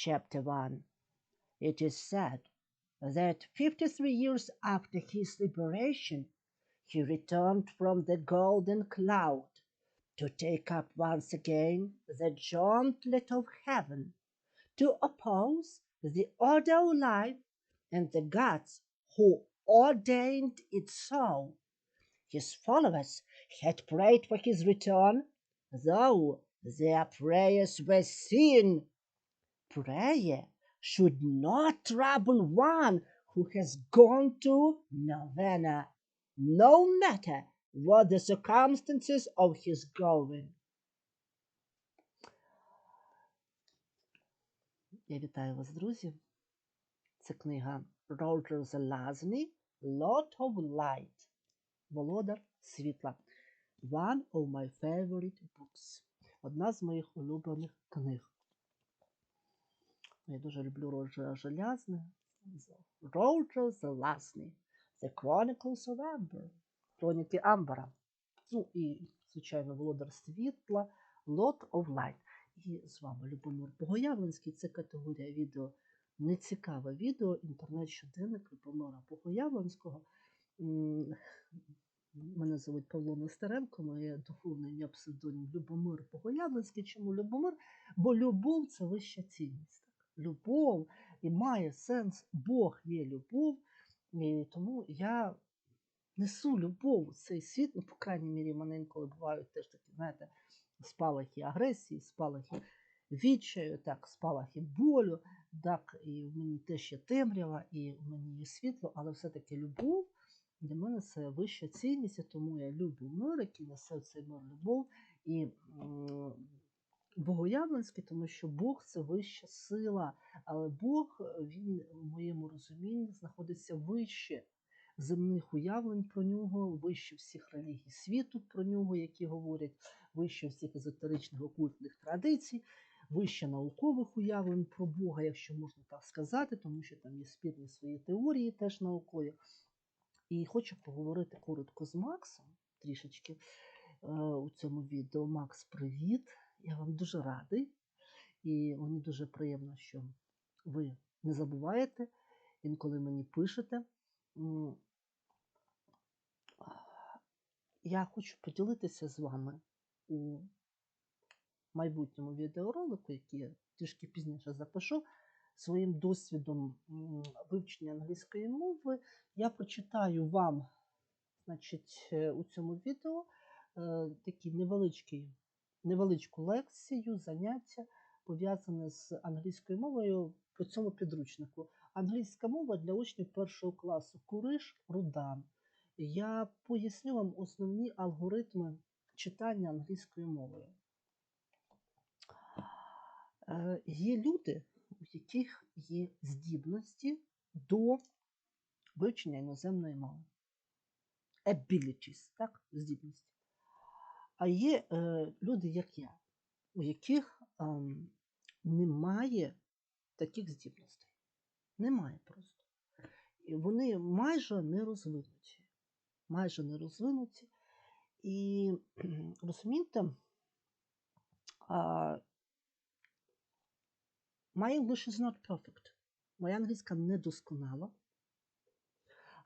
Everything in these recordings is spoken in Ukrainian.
chapter 1. It is said that 53 years after his liberation, he returned from the golden cloud to take up once again the gauntlet of heaven, to oppose the order of life and the gods who ordained it so. His followers had prayed for his return, though their prayers were sin. Prayer should not trouble one who has gone to Novena, no matter what the circumstances of his going. Я вітаю вас, друзі. Це книга Роджер Залазний Lot of Light. Володар світла. One of my favorite books. Одна з моїх улюблених книг. Я дуже люблю Роджера Желязне. Роджер Залазний. The Chronicles of Amber. Хроніки Амбера. Ну і, звичайно, Володар світла. Lot of Light. І з вами Любомир Богоявленський. Це категорія відео. Нецікаве відео, інтернет-щоденник Любомира Богоявленського. Мене звуть Павло Нестеренко, моє духовне ім'я псевдонім Любомир Богоявленський. Чому Любомир? Бо любов це вища цінність. Любов і має сенс, Бог є любов, і тому я несу любов у цей світ. Ну, по крайній мірі, в мене інколи бувають теж такі, знаєте, спалахи агресії, спалахи відчаю, так, спалахи болю, так, і в мені теж є темрява, і в мені є світло, але все-таки любов. Для мене це вища цінність, тому я люблю мир, який несе цей мир любов і богоявленський, тому що Бог це вища сила. Але Бог, він в моєму розумінні знаходиться вище земних уявлень про нього, вище всіх релігій світу про нього, які говорять, вище всіх езотеричних окультних традицій, вище наукових уявлень про Бога, якщо можна так сказати, тому що там є спірні свої теорії, теж наукові. І хочу поговорити коротко з Максом трішечки е, у цьому відео. Макс, привіт! Я вам дуже радий. І мені дуже приємно, що ви не забуваєте, інколи мені пишете. Я хочу поділитися з вами у майбутньому відеоролику, який я трішки пізніше запишу своїм досвідом вивчення англійської мови, я прочитаю вам значить, е, у цьому відео е, такий невеличкий, невеличку лекцію, заняття, пов'язане з англійською мовою по цьому підручнику. Англійська мова для учнів першого класу Куриш Рудан. Я поясню вам основні алгоритми читання англійською мовою. Е, є люди, у яких є здібності до вивчення іноземної мови. Abilities, так, здібності. А є е, люди, як я, у яких е, немає таких здібностей. Немає просто. І вони майже не розвинуті. Майже не розвинуті. І розумієте, My English is not perfect. Моя англійська недосконала.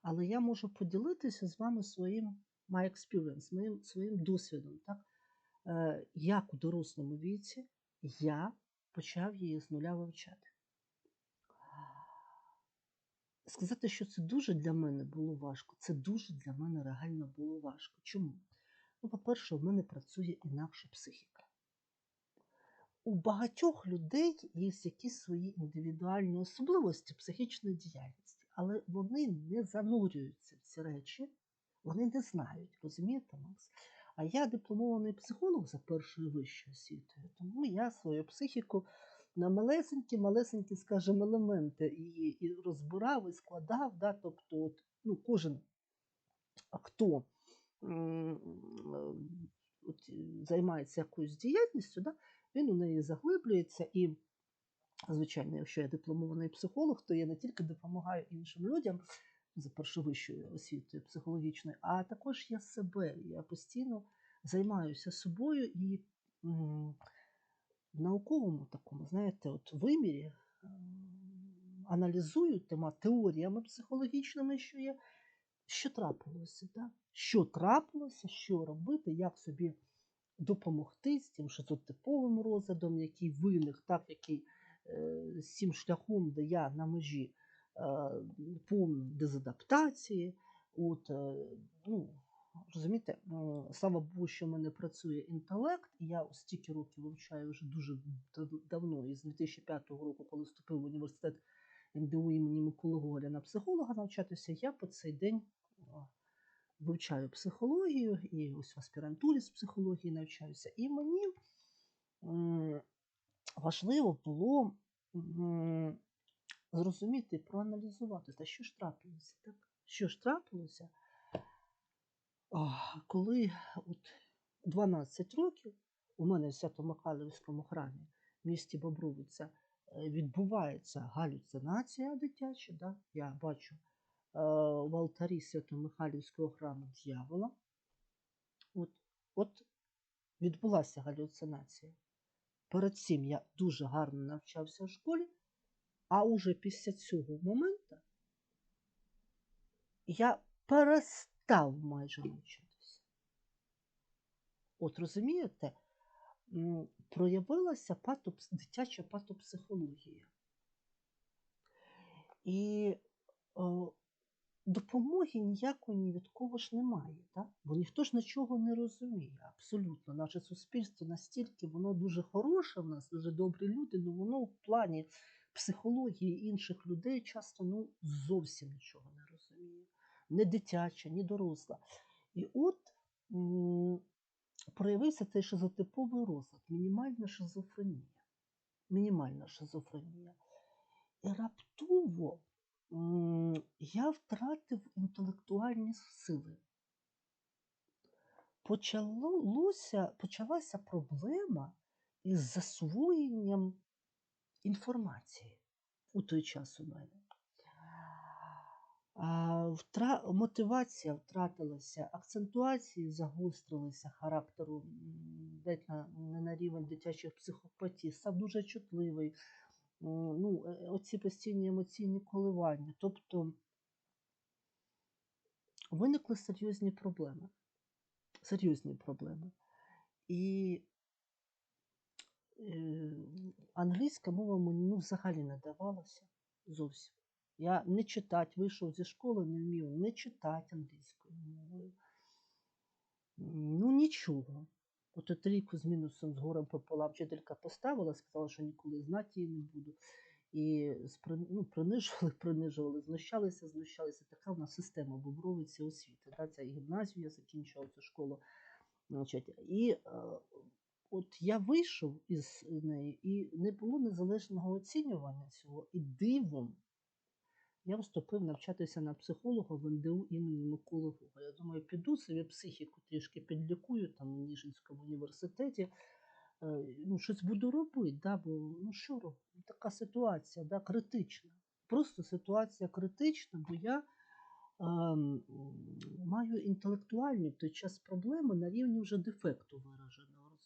Але я можу поділитися з вами своїм my experience, моїм своїм досвідом. Так? Е, Як у дорослому віці я почав її з нуля вивчати. Сказати, що це дуже для мене було важко. Це дуже для мене реально було важко. Чому? Ну, по-перше, в мене працює інакша психіка у багатьох людей є якісь свої індивідуальні особливості психічної діяльності, але вони не занурюються в ці речі, вони не знають, розумієте, Макс? А я дипломований психолог за першою вищою освітою, тому я свою психіку на малесенькі, малесенькі, скажімо, елементи і і розбирав, і складав. Да? Тобто, от, ну, кожен, хто от, займається якоюсь діяльністю, да? він у неї заглиблюється і. Звичайно, якщо я дипломований психолог, то я не тільки допомагаю іншим людям за першовищою освітою психологічною, а також я себе. Я постійно займаюся собою і в науковому такому, знаєте, от вимірі ем, аналізують тема теоріями психологічними, що є, що трапилося, так? що трапилося, що робити, як собі допомогти з тим шизотиповим розладом, який виник, так, який е, з цим шляхом, де я на межі е, повної дезадаптації. От, е, ну, розумієте, слава Богу, що в мене працює інтелект, і я стільки років вивчаю вже дуже давно, із 2005 року, коли вступив в університет МДУ імені Миколи Гоголя на психолога навчатися, я по цей день вивчаю психологію і ось в аспірантурі з психології навчаюся. І мені важливо було зрозуміти, проаналізувати, та що ж трапилося, так? Що ж трапилося, коли от 12 років у мене в Свято-Михайлівському храмі в місті Бобровиця е, відбувається галюцинація дитяча. Да? Я бачу е, в алтарі Свято-Михайлівського храму дьявола. От, от відбулася галюцинація. Перед цим я дуже гарно навчався в школі, а уже після цього моменту я перестав майже навчатися. От розумієте, проявилася патопс, дитяча патопсихологія. І о, допомоги ніякої ні від кого ж немає, так? бо ніхто ж нічого не розуміє. Абсолютно. Наше суспільство настільки, воно дуже хороше в нас, дуже добрі люди, але воно в плані психології інших людей часто ну, зовсім нічого не розуміє. Не дитяча, ні доросла. І от проявився цей шизотиповий розлад, мінімальна шизофренія. Мінімальна шизофренія. І раптово я втратив інтелектуальні сили. Почалося, почалася проблема із засвоєнням інформації у той час у мене. Втра... Мотивація втратилася, акцентуації загострилися характеру десь на, не на рівень дитячих психопатій, став дуже чутливий. Ну, е, оці постійні емоційні коливання. Тобто виникли серйозні проблеми. Серйозні проблеми. І е, англійська мова мені ну, взагалі не давалася зовсім. Я не читати, вийшов зі школи, не вмів не читати англійською мовою. Ну, нічого. От трійку з мінусом з горем пополам вчителька поставила, сказала, що ніколи знати її не буду. І ну, принижували, принижували, знущалися, знущалися. Така в нас система Бобровиці освіти. Да? Це і гімназію я закінчував цю школу. Значить, і е, от я вийшов із неї, і не було незалежного оцінювання цього. І дивом я вступив навчатися на психолога в НДУ імені Миколи Гоголя. Я думаю, піду собі психіку трішки підлікую там у Ніжинському університеті. Е, Ну, щось буду робити, да, бо ну що робити? Така ситуація, да, критична. Просто ситуація критична, бо я ем, маю інтелектуальні в той час проблеми на рівні вже дефекту вираженого.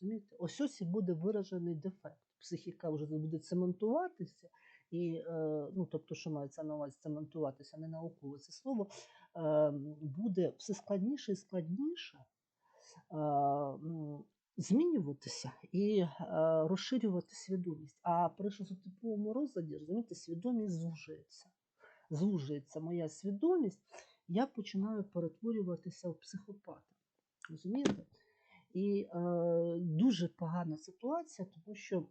Розумієте? Ось ось і буде виражений дефект. Психіка вже буде цементуватися, і, е, ну, тобто, що мається на увазі цементуватися, не наукове це слово, е, буде все складніше і складніше е, змінюватися і розширювати свідомість. А при шизотиповому розладі, розумієте, свідомість звужується. Звужується моя свідомість, я починаю перетворюватися в психопата. Розумієте? І е, дуже погана ситуація, тому що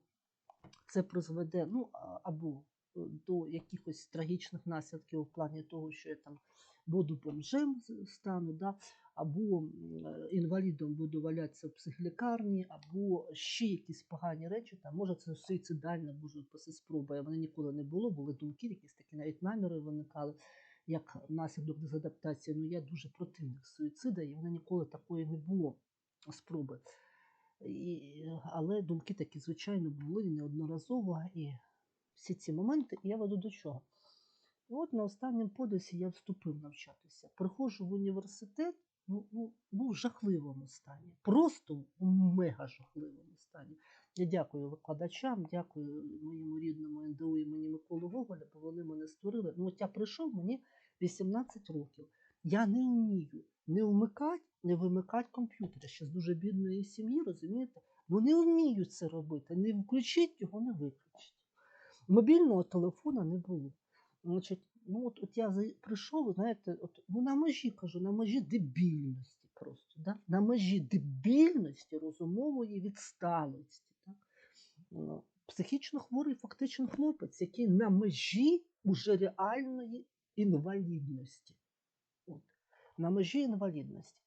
це призведе ну, або е, до якихось трагічних наслідків у плані того, що я там буду бомжем стану, да, або е, інвалідом буду валятися в психлікарні, або ще якісь погані речі, там, може це суїцидальна, може спроба. Мене ніколи не було, були думки, якісь такі навіть наміри виникали. Як наслідок дезадаптації, ну я дуже противник суїцида, і в мене ніколи такої не було спроби. І, але думки такі, звичайно, були неодноразово. І всі ці моменти, і я веду до чого. І от на останньому подисі я вступив навчатися. Приходжу в університет, ну, ну, був в жахливому стані. Просто в мега жахливому стані. Я дякую викладачам, дякую моєму рідному НДУ імені Миколи Гоголя, бо вони мене створили. Ну, от я прийшов, мені 18 років. Я не вмію не вмикати, не вимикати комп'ютер. Ще з дуже бідної сім'ї, розумієте? Ну не вмію це робити. Не включить його, не виключить. Мобільного телефона не було. Значить, ну от, от я прийшов, знаєте, от, ну на межі кажу, на межі дебільності просто. Да? На межі дебільності розумової відсталості. Так? Ну, психічно хворий фактично хлопець, який на межі уже реальної інвалідності. На межі інвалідності.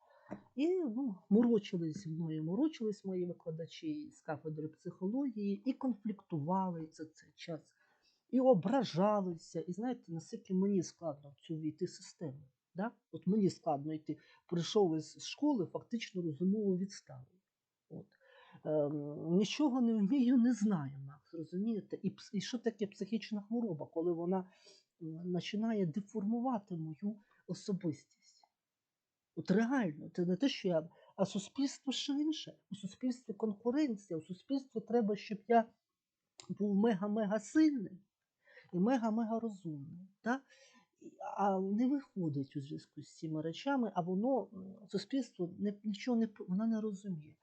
І ну, морочились зі мною, морочились мої викладачі з кафедри психології і конфліктували за цей час, і ображалися. І знаєте, наскільки мені складно в цю війти систему. Да? От мені складно йти. Прийшов із школи, фактично розумово відставив. От. Ем, нічого не вмію, не знаю, Макс, розумієте? І, і що таке психічна хвороба, коли вона починає деформувати мою особистість? От реально, це не те, що я. А суспільство ще інше. У суспільстві конкуренція, у суспільстві треба, щоб я був мега-мега сильним і мега-мега розумним. Та? А не виходить у зв'язку з цими речами, а воно суспільство не, нічого не воно не розуміє.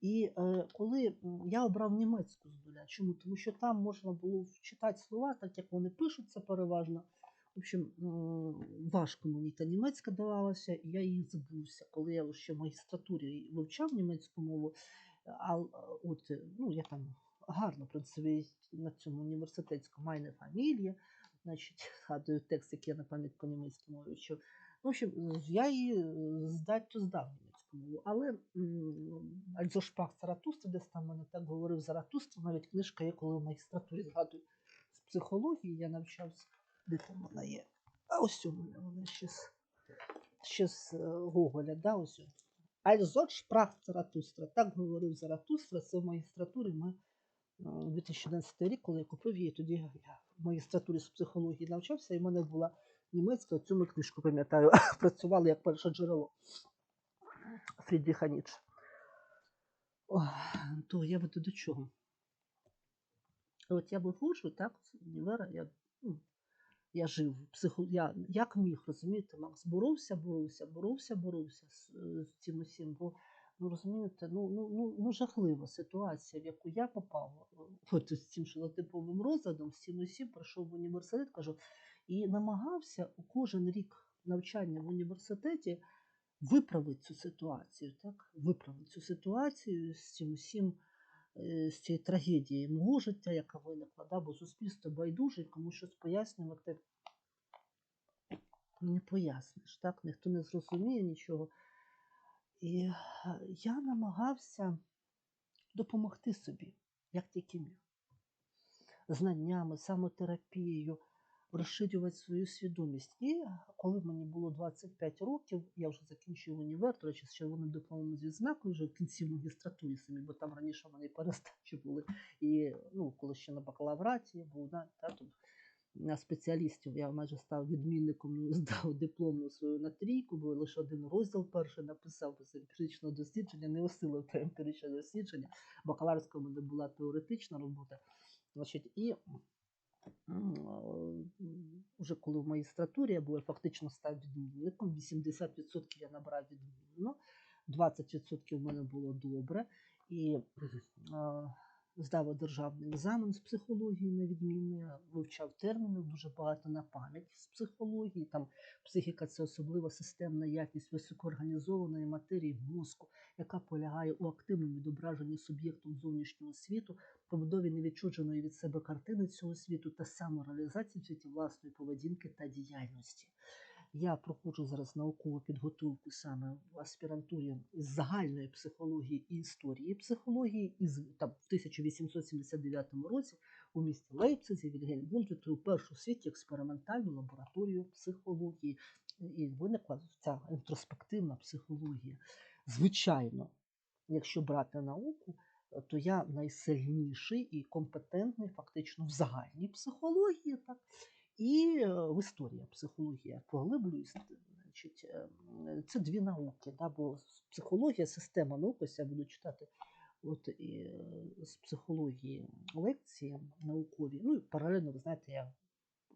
І е, коли я обрав німецьку з нуля, чому? Тому що там можна було читати слова, так як вони пишуться переважно. В общем, важко мені та німецька давалася, і я її забувся. Коли я ще в магістратурі вивчав німецьку мову, а а, от е, ну я там гарно принципі на цьому університетському майне фамілія, значить, згадую текст, який я на пам'ять по німецькій мові вчив. Ну, в общем, е, я її е, здать то здав німецьку мову. Але м, Альзо Заратустра, десь там мене так говорив Заратустра, навіть книжка є, коли в магістратурі згадую з психології, я навчався, де там вона є. А ось у мене вона ще з, ще з е, Гоголя, да, ось. Альзот Шпрах Заратустра. Так говорив Заратустра, це в магістратурі ми е, 2011 рік, коли я купив її, тоді я в магістратурі з психології навчався, і в мене була німецька, цю ми книжку пам'ятаю, працювали як перше джерело Фрідріха. Ой, То я веду до чого? От я виходжу, так, з я, ну, я жив, психо, я як міг, розумієте, Макс, боровся, боровся, боровся, боровся з, е, з цим усім, бо, ну, розумієте, ну, ну, ну, ну, жахлива ситуація, в яку я попав, е, от з цим шилотиповим розладом, з цим усім, прийшов в університет, кажу, і намагався у кожен рік навчання в університеті виправити цю ситуацію, так? Виправити цю ситуацію з цим усім, з цієї трагедії мого життя, яка виникла, да? бо суспільство байдуже, кому щось пояснювати не поясниш, так? Ніхто не зрозуміє нічого. І е, я намагався допомогти собі, як тільки міг. Знаннями, самотерапією, розширювати свою свідомість. І коли мені було 25 років, я вже закінчив універ, до речі, з червоним дипломом з відзнакою вже в кінці магістратури самі, бо там раніше в мене і перестачі були. І ну, коли ще на бакалавраті був, да, та, тут, на спеціалістів я майже став відмінником, ну, здав дипломну свою на трійку, бо лише один розділ перший написав без емпіричного дослідження, не осилив те емпіричне дослідження. Бакалаврська в мене була теоретична робота. Значить, і вже коли в магістратурі я був, я фактично став відмінником, 80% я набрав відмінно, 20% в мене було добре. І е, здав державний екзамен з психології на відмінний, я вивчав терміни дуже багато на пам'ять з психології. Там психіка це особлива системна якість високоорганізованої матерії мозку, яка полягає у активному відображенні суб'єктом зовнішнього світу, побудові невідчудженої від себе картини цього світу та самореалізації в світі власної поведінки та діяльності. Я проходжу зараз наукову підготовку саме в аспірантурі з загальної психології і історії психології, і там в 1879 році у місті Лейпцизі Вільгельм відкрив першу в світі експериментальну лабораторію психології. І виникла ця інтроспективна психологія. Звичайно, якщо брати науку, то я найсильніший і компетентний фактично в загальній психології, так і е, в історії психологія поглиблююсь. Е, це дві науки, да, бо психологія, система наук, ось я буду читати от і, е, з психології лекції наукові. Ну і паралельно, ви знаєте, я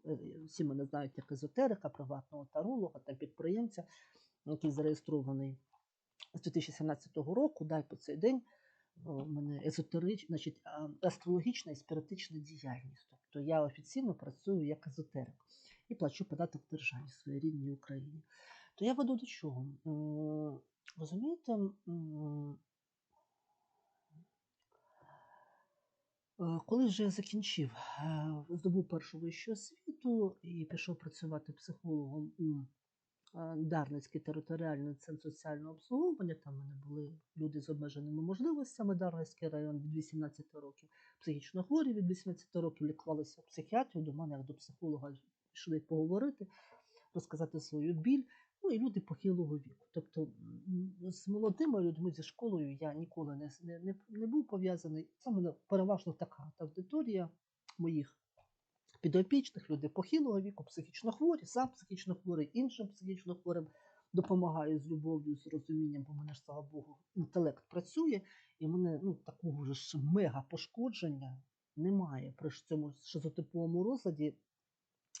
е, всі мене знають як езотерика, приватного таролога та підприємця, який зареєстрований з 2017 року, дай по цей день. Мене езотерич, значить, астрологічна і спіритична діяльність. Тобто я офіційно працюю як езотерик і плачу податок державі своїй рідній Україні. То я веду до чого? Розумієте, Е, Коли вже закінчив, е, здобув першу вищу освіту і пішов працювати психологом у е, Дарницький територіальний центр соціального обслуговування, там в мене були люди з обмеженими можливостями, Дарницький район від 18 років, психічно хворі від 18 років лікувалися в психіатрію, до мене як до психолога йшли поговорити, розказати свою біль. Ну і люди похилого віку. Тобто з молодими людьми зі школою я ніколи не, не, не, не був пов'язаний. Це мене переважно така аудиторія моїх підопічних, люди похилого віку, психічно хворі, сам психічно хворий, іншим психічно хворим допомагаю з любов'ю, з розумінням, бо мене ж, слава Богу, інтелект працює, і в мене ну, такого ж мега пошкодження немає при цьому шизотиповому розладі,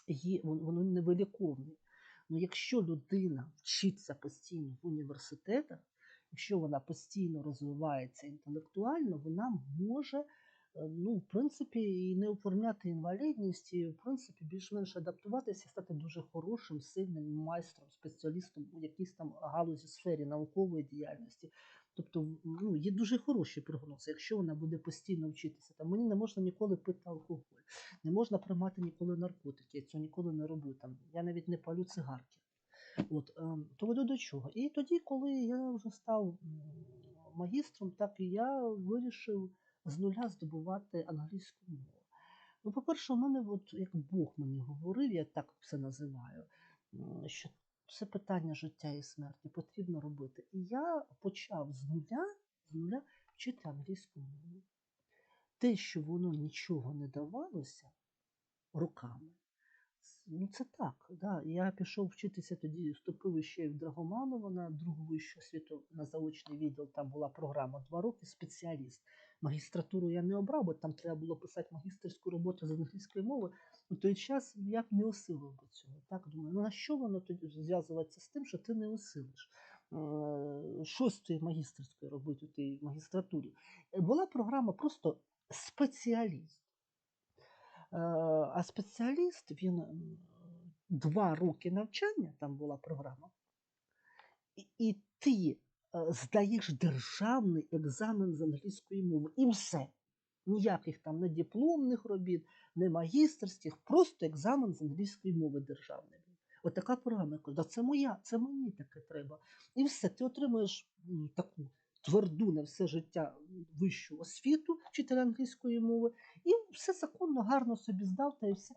є, воно невиліковне. Ну, якщо людина вчиться постійно в університетах, якщо вона постійно розвивається інтелектуально, вона може, ну, в принципі, і не оформляти інвалідність, і в принципі більш-менш адаптуватися стати дуже хорошим, сильним майстром, спеціалістом у якійсь там галузі сфері наукової діяльності. Тобто, ну, є дуже хороші прогнози, якщо вона буде постійно вчитися. Там мені не можна ніколи пити алкоголь, не можна приймати ніколи наркотики. Я цього ніколи не роблю. Там я навіть не палю цигарки. От ем, то веду до чого. І тоді, коли я вже став магістром, так і я вирішив з нуля здобувати англійську мову. Ну, по-перше, у мене, от, як Бог мені говорив, я так це називаю, що це питання життя і смерті потрібно робити. І я почав з нуля, з нуля вчити англійську мову. Те, що воно нічого не давалося роками, Ну, це так. Да. Я пішов вчитися тоді, вступив ще в Драгоманово на другу вищу освіту на заочний відділ. Там була програма два роки, спеціаліст. Магістратуру я не обрав, бо там треба було писати магістерську роботу з англійської мови. У той час я б не осилив би цього. Так думаю, ну на що воно тоді зв'язується з тим, що ти не осилиш? Е, Що з цією магістерською робити у тій магістратурі? Е, Була програма просто спеціаліст. Е, А спеціаліст він два роки навчання, там була програма, і, ти е, здаєш державний екзамен з англійської мови. І все. Ніяких там не дипломних робіт, не магістерських, просто екзамен з англійської мови державний. От така програма. Я да це моя, це мені таке треба. І все, ти отримуєш таку тверду на все життя вищу освіту вчителя англійської мови, і все законно, гарно собі здав та і все.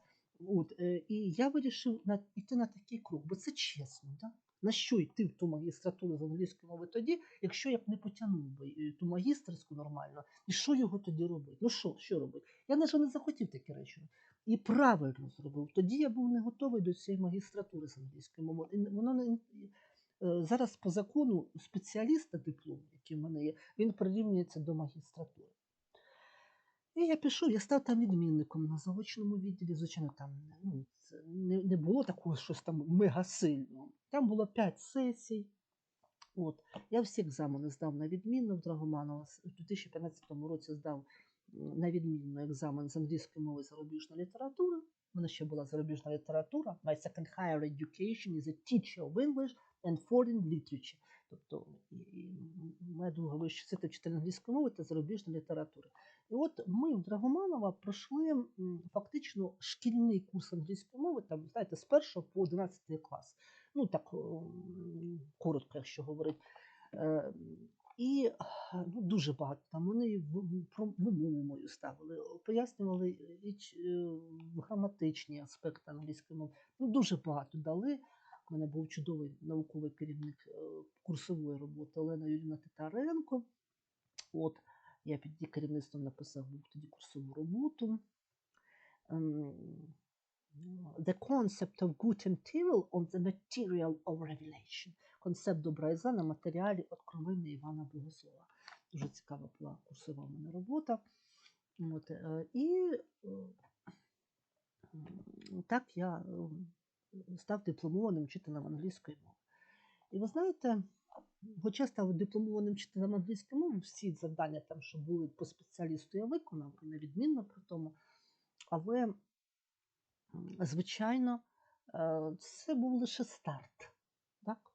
От, е, і я вирішив йти на такий крок, бо це чесно. Да? На що йти в ту магістратуру з англійської мови тоді, якщо я б не потягнув би е, ту магістерську нормально, і що його тоді робити? Ну що, що робити? Я навіть не захотів такі речі. І правильно зробив. Тоді я був не готовий до цієї магістратури з англійської мови. Воно не е, зараз по закону спеціаліста диплом, який в мене є, він прирівнюється до магістратури. І я пішов, я став там відмінником на заочному відділі. Звичайно, там ну, не, не було такого щось там мега. Там було 5 сесій. От. Я всі екзамени здав на відмінно в Драгоманова. У 2015 році здав на відмінно екзамен з англійської мови зарубіжна література. У мене ще була зарубіжна література. My second higher education is a teacher of English and foreign literature. Тобто моя друга вища вчитель англійської мови та зарубіжна література. І от ми в Драгоманова пройшли фактично шкільний курс англійської мови, там, знаєте, з 1 по 11 клас. Ну так коротко, якщо говорити. Е, І ну, дуже багато там вони вимову мою ставили, пояснювали і е, граматичні аспекти англійської мови. Ну, дуже багато дали. У мене був чудовий науковий керівник е, курсової роботи Олена Юрівна Титаренко. От, я під її керівництвом написав був тоді курсову роботу. Ем, The concept of good and evil on the material of revelation. Концепт добра і зла на матеріалі откровення Івана Богослова. Дуже цікава була курсова в мене робота. От, е, і е, так я е, став дипломованим вчителем англійської мови. І ви знаєте, хоча став дипломованим вчителем англійської мови, всі завдання там, що були по спеціалісту, я виконав, і невідмінно при тому. Але, звичайно, е, це був лише старт. Так?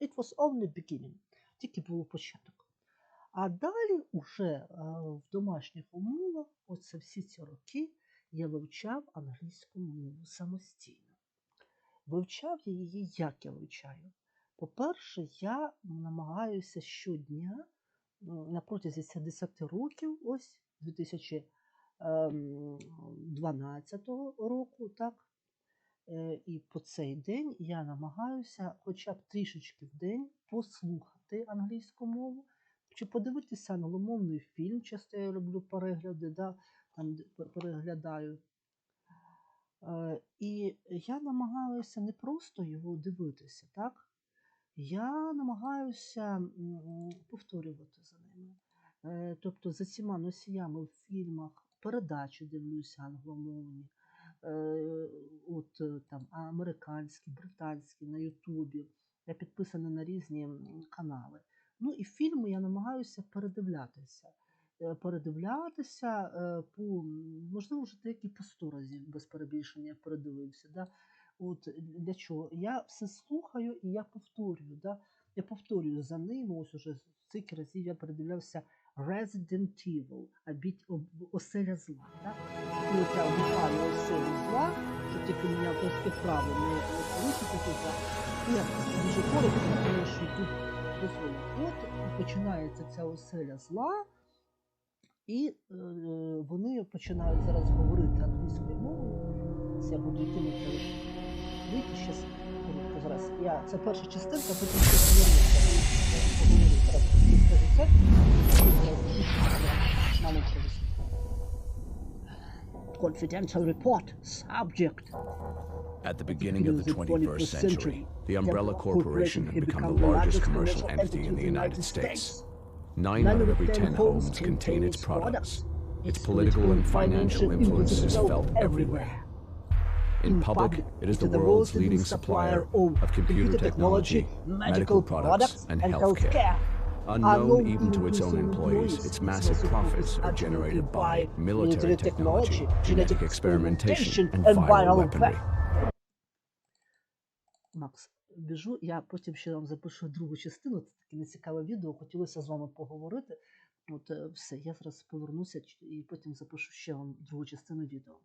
It was only beginning. Тільки був початок. А далі, уже е, в домашніх умовах, оце всі ці роки, я вивчав англійську мову самостійно. Вивчав я її, як я вивчаю. По-перше, я намагаюся щодня на протязі 70 років, ось 2012 року, так, е, і по цей день я намагаюся хоча б трішечки в день послухати англійську мову, чи подивитися англомовний фільм, часто я роблю перегляди, да, там переглядаю. Е, І я намагаюся не просто його дивитися, так? Я намагаюся повторювати за ними. Е, Тобто за цими носіями в фільмах передачі дивлюся англомовні, е, от е, там американські, британські на Ютубі. Я підписана на різні канали. Ну і фільми я намагаюся передивлятися. Передивлятися по можливо вже деякі по сто разів без перебільшення передивився. Да? От для чого? Я все слухаю і я повторюю. Да? Я повторюю за ним. Ось уже стільки разів я передивлявся Resident Evil, а біть об- оселя зла. Да? І от я вмикаю оселю зла, щоб тільки мене авторське право не порушити я дуже коротко, тому що тут дозволю. От починається ця оселя зла. І е, вони починають зараз говорити англійською мовою. Це я буду на телефон. Дивіться, щас коротко зараз. Я, це перша частинка, потім ще повернуся. Поговорю зараз. Скажу це. Маму привезу. Confidential report. Subject. At the beginning of the 21st century, the Umbrella Corporation Corporation had become the largest commercial entity in the United States. Nine out of every ten homes contain its products. Its political and financial influence is felt everywhere. In public, it is the world's leading supplier of computer technology, medical products, and healthcare. Unknown even to its own employees, its massive profits are generated by military technology, genetic experimentation, and viral weaponry. Макс, біжу, я потім ще вам запишу другу частину. Це таке нецікаве відео. Хотілося з вами поговорити. От е, все, я зараз повернуся і потім запишу ще вам другу частину відео.